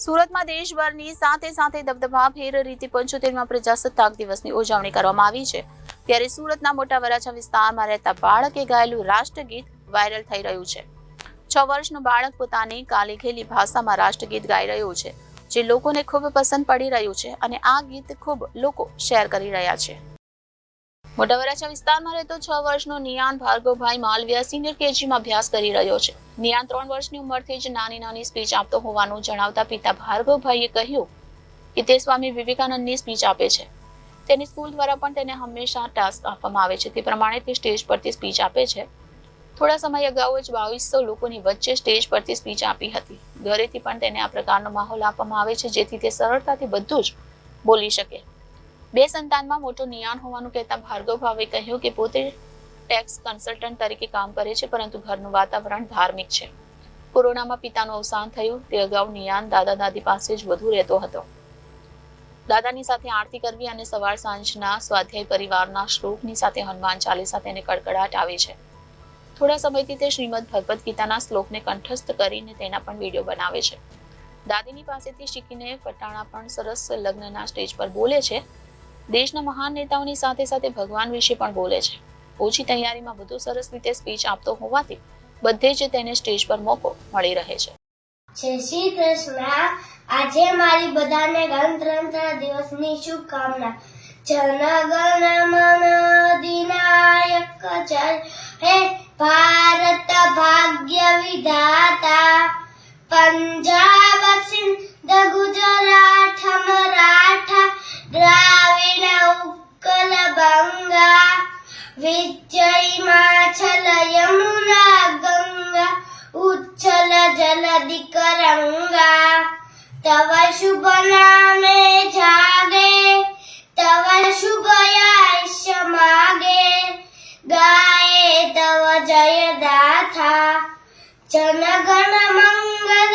સુરતમાં દેશભરની સાથે સાથે દબદબાભેર રીતે પંચોતેરમાં પ્રજાસત્તાક દિવસની ઉજવણી કરવામાં આવી છે. ત્યારે સુરતના મોટા વરાછા વિસ્તારમાં રહેતા બાળકે ગાયેલું રાષ્ટ્રગીત વાયરલ થઈ રહ્યું છે. છ વર્ષનું બાળક પોતાની કાલીઘેલી ભાષામાં રાષ્ટ્રગીત ગાઈ રહ્યું છે, જે લોકોને ખૂબ પસંદ પડી રહ્યું છે અને આ ગીત ખૂબ લોકો શેર કરી રહ્યા છે. મોટા વરાછા વિસ્તારમાં રહેતો છ વર્ષનો નિયાન ભાર્ગવભાઈ માલવિયા સિનિયર કેજીમાં અભ્યાસ કરી રહ્યો છે. નિયાન ત્રણ વર્ષની ઉંમરથી જ નાની નાની સ્પીચ આપતો હોવાનું જણાવતા પિતા ભાર્ગવભાઈએ કહ્યું કે તે સ્વામી વિવેકાનંદની સ્પીચ આપે છે. તેની સ્કૂલ દ્વારા પણ તેને હંમેશા ટાસ્ક આપવામાં આવે છે. તે પ્રમાણે તે સ્ટેજ પરથી સ્પીચ આપે છે. થોડા સમય અગાઉ જ બાવીસો લોકોની વચ્ચે સ્ટેજ પરથી સ્પીચ આપી હતી. ઘરેથી પણ તેને આ પ્રકારનો માહોલ આપવામાં આવે છે, જેથી તે સરળતાથી બધું જ બોલી શકે. બે સંતાનમાં મોટો નિયાન હોવાનું કહેતા ભાર્ગવ કહ્યું કે પોતે ટેક્સ કન્સલ્ટન્ટ તરીકે કામ કરે છે, પરંતુ ઘરનું વાતાવરણ ધાર્મિક છે. કોરોનામાં પિતાનું અવસાન થયું, તે અગાઉ નિયાન દાદા દાદી પાસે જ વધુ રહેતો હતો. દાદાની સાથે આરતી કરવી અને સવાર સાંજના સ્વાધ્યાય પરિવારના શ્લોકની સાથે હનુમાન ચાલીસા તેને કડકડાટ આવે છે. થોડા સમયથી તે શ્રીમદ ભગવદ્ ગીતાના શ્લોકને કંઠસ્થ કરીને તેના પણ વીડિયો બનાવે છે. દાદીની પાસેથી શીખીને ફટાણા પણ સરસ લગ્નના સ્ટેજ પર બોલે છે. દેશના મહાન નેતાઓની સાથે સાથે ભગવાન વિશે પણ બોલે છે. ઓછી તૈયારીમાં વધુ સરસ રીતે સ્પીચ આપતો હોવાથી બધે જ તેને સ્ટેજ પર મોકો મળી રહે છે. જય શ્રી આજે મારી બધાને ગણતંત્ર દિવસની શુભકામના. જનગણ મન અધિનાયક જય. હે ભારત ભાગ્ય વિધાતા. પંજાબ విద్యై యమునా గంగా ఉచ్చల జలధిక రంగా తవ శుభ నామే జాగే తవ శుభయాయుష మాగే గాయే తవ జయ దాథా జనగణ మంగళ